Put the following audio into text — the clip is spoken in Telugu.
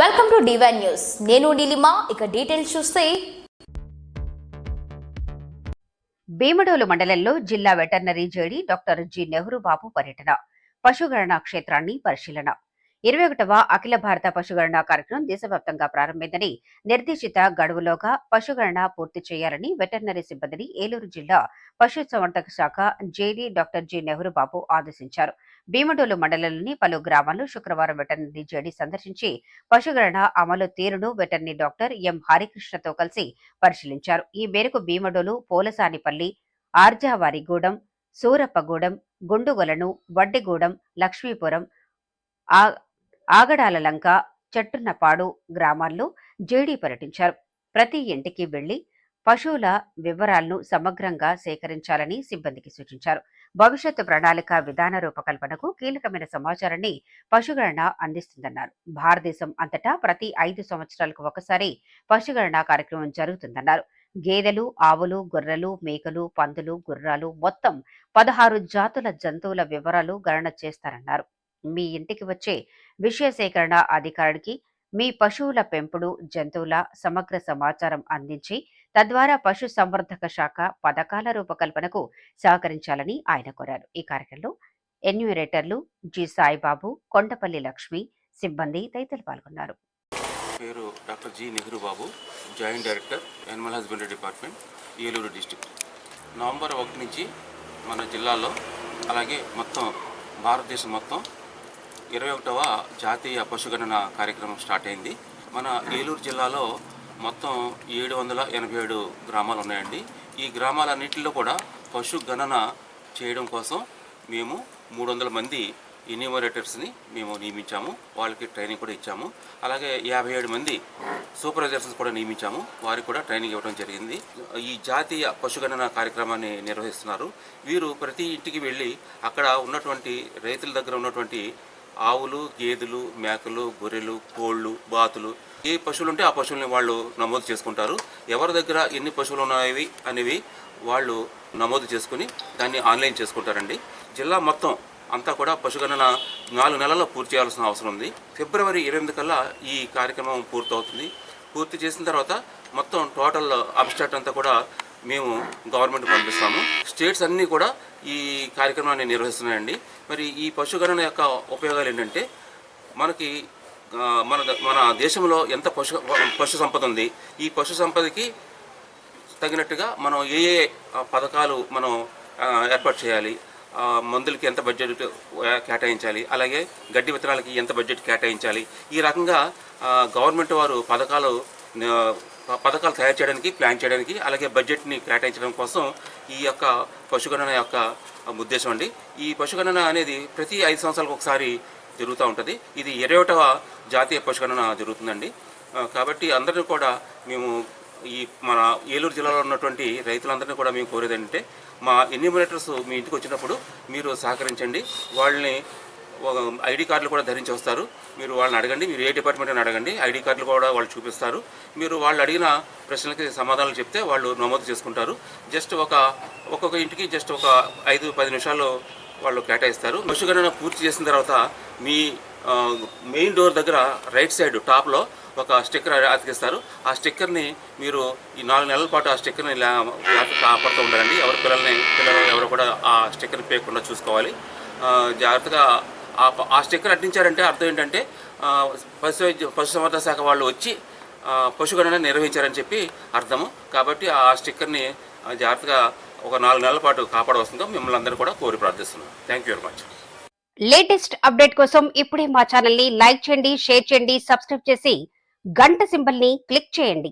వెల్కమ్ టు డివైన్ న్యూస్ నేను నీలిమా ఇక డీటెయిల్స్ చూస్తే. భీమడోలు మండలంలో జిల్లా veterinary JD doctor G Nehru Babu పర్యటన. పశుగణన క్షేత్రాన్ని పరిశీలన. ఇరవై ఒకటవ అఖిల భారత పశుగణన కార్యక్రమం దేశవ్యాప్తంగా ప్రారంభమైందని నిర్దేశిత గడువులోగా పశుగణన పూర్తి చేయాలని వెటర్నరీ సిబ్బందిని ఏలూరు జిల్లా పశుసంవర్ధక శాఖ JD doctor G Nehru Babu ఆదేశించారు. భీమడోలు మండలంలోని పలు గ్రామాల్లో శుక్రవారం వెటర్నరీ జేడీ సందర్శించి పశుగణన అమలు తీరును వెటర్నరీ డాక్టర్ ఎం హరికృష్ణతో కలిసి పరిశీలించారు. ఈ మేరకు భీమడోలు పోలసానిపల్లి ఆర్జావారిగూడెం సూరప్పగూడెం గుండుగొలను వడ్డిగూడెం లక్ష్మీపురం ఆ- ఆగడాల లంక చెట్టున్నపాడు గ్రామాల్లో జేడీ పర్యటించారు. ప్రతి ఇంటికి వెళ్ళి పశువుల వివరాలను సమగ్రంగా సేకరించాలని సిబ్బందికి సూచించారు. భవిష్యత్తు ప్రణాళిక విధాన రూపకల్పనకు కీలకమైన సమాచారాన్ని పశుగణన అందిస్తుందన్నారు. భారతదేశం అంతటా ప్రతి ఐదు సంవత్సరాలకు ఒకసారి పశుగణన కార్యక్రమం జరుగుతుందన్నారు. గేదెలు ఆవులు గొర్రెలు మేకలు పందులు గుర్రాలు మొత్తం పదహారు జాతుల జంతువుల వివరాలు గణన చేస్తారన్నారు. మీ ఇంటికి వచ్చే విషయ సేకరణ అధికారికి మీ పశువుల పెంపుడు జంతువుల సమగ్ర సమాచారం అందించి తద్వారా పశు సంవర్ధక శాఖ పథకాల రూపకల్పనకు సహకరించాలని ఆయన కోరారు. ఈ కార్యక్రమంలో ఎన్యూరేటర్లు జి. సాయిబాబు కొండపల్లి లక్ష్మి సిబ్బంది తదితరులు పాల్గొన్నారు. పేరు doctor G. Nehru Babu joint director animal husbandry department Eluru district November ఒకటి నుంచి మన జిల్లాలో అలాగే మొత్తం భారతదేశం మొత్తం ఇరవై ఒకటవ జాతీయ పశుగణన కార్యక్రమం స్టార్ట్ అయింది. మన ఏలూరు జిల్లాలో మొత్తం ఏడు వందల ఎనభై ఏడు గ్రామాలు ఉన్నాయండి ఈ గ్రామాలన్నింటిలో కూడా పశు గణన చేయడం కోసం మేము మూడు వందల మంది ఇన్యూమరేటర్స్ని మేము నియమించాము. వాళ్ళకి ట్రైనింగ్ కూడా ఇచ్చాము. అలాగే యాభై ఏడు మంది సూపర్వైజర్స్ కూడా నియమించాము. వారికి కూడా ట్రైనింగ్ ఇవ్వడం జరిగింది. ఈ జాతీయ పశుగణన కార్యక్రమాన్ని నిర్వహిస్తున్నారు. వీరు ప్రతి ఇంటికి వెళ్ళి అక్కడ ఉన్నటువంటి రైతుల దగ్గర ఉన్నటువంటి ఆవులు గేదెలు మేకలు గొర్రెలు కోళ్ళు బాతులు ఏ పశువులు ఉంటే ఆ పశువుల్ని వాళ్ళు నమోదు చేసుకుంటారు. ఎవరి దగ్గర ఎన్ని పశువులు ఉన్నాయి అనేవి వాళ్ళు నమోదు చేసుకుని దాన్ని ఆన్లైన్ చేసుకుంటారండి. జిల్లా మొత్తం అంతా కూడా పశుగణన నాలుగు నెలల్లో పూర్తి చేయాల్సిన అవసరం ఉంది. ఫిబ్రవరి ఇరవై కల్లా ఈ కార్యక్రమం పూర్తవుతుంది. పూర్తి చేసిన తర్వాత మొత్తం టోటల్ అబ్స్ట్రాక్ట్ అంతా కూడా మేము గవర్నమెంట్ పంపిస్తాము. స్టేట్స్ అన్నీ కూడా ఈ కార్యక్రమాన్ని నిర్వహిస్తున్నాయండి. మరి ఈ పశుగణన యొక్క ఉపయోగాలు ఏంటంటే మనకి మన మన దేశంలో ఎంత పశు పశు సంపద ఉంది ఈ పశు సంపదకి తగినట్టుగా మనం ఏ ఏ పథకాలు మనం ఏర్పాటు చేయాలి మందులకి ఎంత బడ్జెట్ కేటాయించాలి అలాగే గడ్డి విత్తనాలకి ఎంత బడ్జెట్ కేటాయించాలి ఈ రకంగా గవర్నమెంట్ వారు పథకాలు పథకాలు తయారు చేయడానికి ప్లాన్ చేయడానికి అలాగే బడ్జెట్ని కేటాయించడం కోసం ఈ యొక్క పశుగణన యొక్క ఉద్దేశం అండి. ఈ పశుగణన అనేది ప్రతి ఐదు సంవత్సరాలకు ఒకసారి జరుగుతూ ఉంటుంది. ఇది ఇరవైటవ జాతీయ పశుగణన జరుగుతుందండి. కాబట్టి అందరినీ కూడా మేము ఈ మన ఏలూరు జిల్లాలో ఉన్నటువంటి రైతులందరినీ కూడా మేము కోరేది మా ఎన్యూమినేటర్స్ మీ ఇంటికి వచ్చినప్పుడు మీరు సహకరించండి. వాళ్ళని ఐడి కార్డులు కూడా ధరించి వస్తారు. మీరు వాళ్ళని అడగండి మీరు ఏ డిపార్ట్మెంట్ అని అడగండి ఐడి కార్డులు కూడా వాళ్ళు చూపిస్తారు. మీరు వాళ్ళు అడిగిన ప్రశ్నలకి సమాధానాలు చెప్తే వాళ్ళు నమోదు చేసుకుంటారు. జస్ట్ ఒక ఒక్కొక్క ఇంటికి జస్ట్ ఒక ఐదు పది నిమిషాలు వాళ్ళు కేటాయిస్తారు. పశుగణన పూర్తి చేసిన తర్వాత మీ మెయిన్ డోర్ దగ్గర రైట్ సైడ్ టాప్లో ఒక స్టిక్కర్ అతికిస్తారు. ఆ స్టిక్కర్ని మీరు ఈ నాలుగు నెలల పాటు ఆ స్టిక్కర్ని కాపాడుతూ ఉండాలండి. ఎవరి పిల్లల్ని పిల్లలు ఎవరు కూడా ఆ స్టిక్కర్ని పేయకుండా చూసుకోవాలి. జాగ్రత్తగా ఆ స్టిక్కర్ అంటించారంటే అర్థం ఏంటంటే పశు పశుసంవర్ధక శాఖ వాళ్ళు వచ్చి పశుగణన నిర్వహించారని చెప్పి అర్థము. కాబట్టి ఆ స్టిక్కర్ని జాగ్రత్తగా ఒక నాలుగు నెలల పాటు కాపాడవస్తుందో మిమ్మల్ని అందరూ కూడా కోరి ప్రార్థిస్తున్నాం. Thank you very much latest update కోసం ఇప్పుడే మా ఛానల్ని లైక్ చేయండి షేర్ చేయండి సబ్స్క్రైబ్ చేసి గంట సింబల్ని క్లిక్ చేయండి.